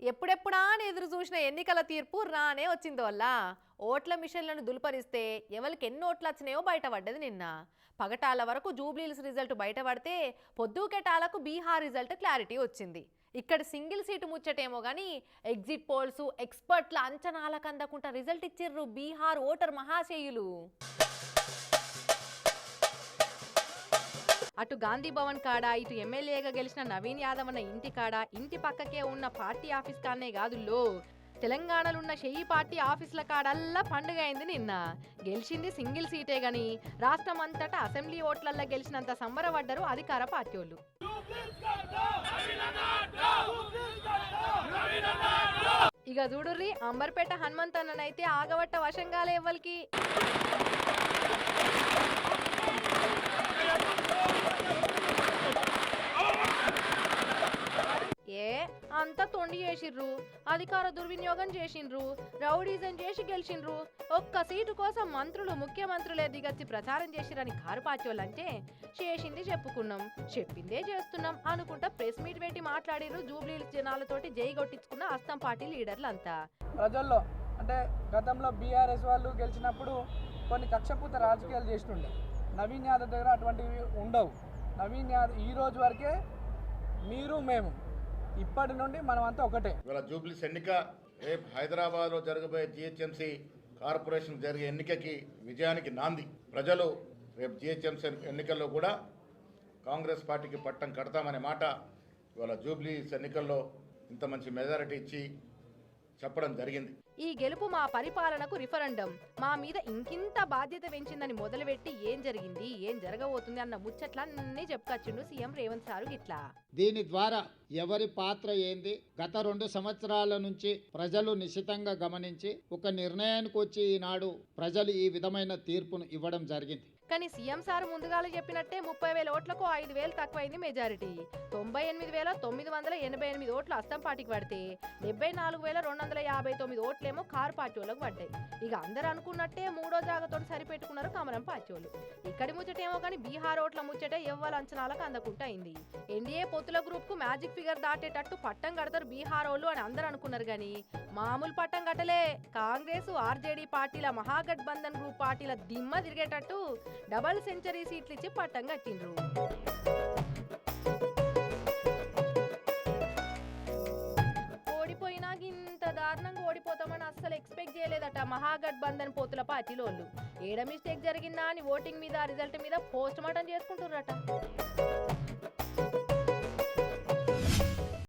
ఎప్పుడెప్పుడా అని ఎదురు చూసిన ఎన్నికల తీర్పు రానే వచ్చింది వల్ల ఓట్ల మిషన్లను దులుపరిస్తే ఎవరికి ఎన్ని ఓట్లు వచ్చినాయో బయటపడ్డది నిన్న. పగటాల వరకు జూబ్లీల్స్ రిజల్ట్ బయటపడితే పొద్దుకెటాలకు బీహార్ రిజల్ట్ క్లారిటీ వచ్చింది. ఇక్కడ సింగిల్ సీటు ముచ్చటేమో కానీ ఎగ్జిట్ పోల్స్ ఎక్స్పర్ట్ల అంచనాలకు అందకుండా రిజల్ట్ ఇచ్చిర్రు బీహార్ ఓటర్ మహాశయులు. అటు గాంధీ భవన్ కాడ ఇటు ఎమ్మెల్యేగా గెలిచిన నవీన్ యాదవ్ అన్న ఇంటి కాడ ఇంటి పక్కకే ఉన్న పార్టీ ఆఫీస్ కానే కాదుల్లో తెలంగాణలో ఉన్న షెయ్యి పార్టీ ఆఫీసుల కాడల్లా పండుగ అయింది నిన్న. గెలిచింది సింగిల్ సీటే గాని రాష్ట్రం అంతటా అసెంబ్లీ ఓట్లల్లో గెలిచినంత సంబరపడ్డరు అధికార పార్టీ వాళ్ళు ఇక చూడుర్రి అంబర్పేట హనుమంతన్ననైతే ఆగవట్ట వశంగాలే ఎవ్వరికి ఏ అంతా చేసిండ్రు అధికార దుర్వినియోగం చేసిండ్రు రౌడీజం చేసి గెలిచిండ్రు ఒక్క సీటు కోసం మంత్రులు ముఖ్యమంత్రులే దిగచ్చి ప్రచారం చేసిరని కారుపాచోళ్ళంటే చేసింది చెప్పుకున్నాం చెప్పిందే చేస్తున్నాం అనుకుంటా ప్రెస్ మీట్ పెట్టి మాట్లాడిరు జూబ్లీ జనాలతోటి జై కొట్టించుకున్న అస్తం పార్టీ లీడర్లంతా. ప్రజల్లో అంటే గతంలో బీఆర్ఎస్ వాళ్ళు గెలిచినప్పుడు కొన్ని కక్షపూత రాజకీయాలు చేస్తుండే. నవీన్ యాదవ్ దగ్గర అటువంటివి ఉండవు. నవీన్ యాదవ్ ఈ రోజు వరకే మీరు మేము ఇప్పటి నుండి మనమంతా ఒకటే. ఇవాళ జూబ్లీస్ ఎన్నిక రేపు హైదరాబాద్లో జరగబోయే జిహెచ్ఎంసీ కార్పొరేషన్ జరిగే ఎన్నికకి విజయానికి నాంది. ప్రజలు రేపు జిహెచ్ఎంసీ ఎన్నికల్లో కూడా కాంగ్రెస్ పార్టీకి పట్టం కడతామనే మాట ఇవాళ జూబ్లీస్ ఎన్నికల్లో ఇంత మంచి మెజారిటీ ఇచ్చి చెప్పడం జరిగింది. ఈ గెలుపు మా పరిపాలనకు రిఫరెండం. మా మీద ఇంకింత బాధ్యత పెంచిందని మొదలుపెట్టి ఏం జరిగింది ఏం జరగబోతుంది అన్న ముచ్చట్లన్నీ చెప్పుకొచ్చిండు సీఎం రేవంత్ సారు గిట్లా. దీని ద్వారా ఎవరి పాత్ర ఏంది? గత రెండు సంవత్సరాల నుంచి ప్రజలు నిశితంగా గమనించి ఒక నిర్ణయానికి వచ్చి ఈనాడు ప్రజలు ఈ విధమైన తీర్పును ఇవ్వడం జరిగింది. కానీ సీఎం సార్ ముందుగాలు చెప్పినట్టే ముప్పై వేల ఓట్లకు ఐదు వేలు తక్కువైంది మెజారిటీ. తొంభై ఎనిమిది వేల తొమ్మిది వందల ఎనభై ఎనిమిది ఓట్లు అస్తం పార్టీకి పడితే డెబ్బై నాలుగు వేల రెండు వందల యాభై తొమ్మిది ఓట్లేమో కారు పార్టీ వాళ్ళకు పడ్డాయి. ఇక అందరు అనుకున్నట్టే మూడో జాగతో సరిపెట్టుకున్నారు కమలం పార్టీ వాళ్ళు. ఇక్కడి ముచ్చటేమో కానీ బీహార్ ఓట్ల ముచ్చటే ఎవ్వల అంచనాలకు అందకుండా అయింది. ఎన్డీఏ పొత్తుల గ్రూప్కు మ్యాజిక్ ఫిగర్ దాటేటట్టు పట్టం కడతారు బీహార్ వాళ్ళు అని అందరూ అనుకున్నారు కానీ మామూలు పట్టం కట్టలే. కాంగ్రెస్ ఆర్జేడీ పార్టీల మహాగఠబంధన్ గ్రూప్ పార్టీల దిమ్మ తిరిగేటట్టు డబల్ సెంచరీ సీట్లు ఇచ్చి పట్టం కట్టిండ్రు. ఓడిపోయినా ఇంత దారుణంగా ఓడిపోతామని అస్సలు ఎక్స్పెక్ట్ చేయలేదట మహాగఠబంధన్ పోతుల పార్టీలోళ్ళు. ఏడ మిస్టేక్ జరిగిందా అని ఓటింగ్ మీద రిజల్ట్ మీద పోస్ట్ మార్టం చేసుకుంటున్నారట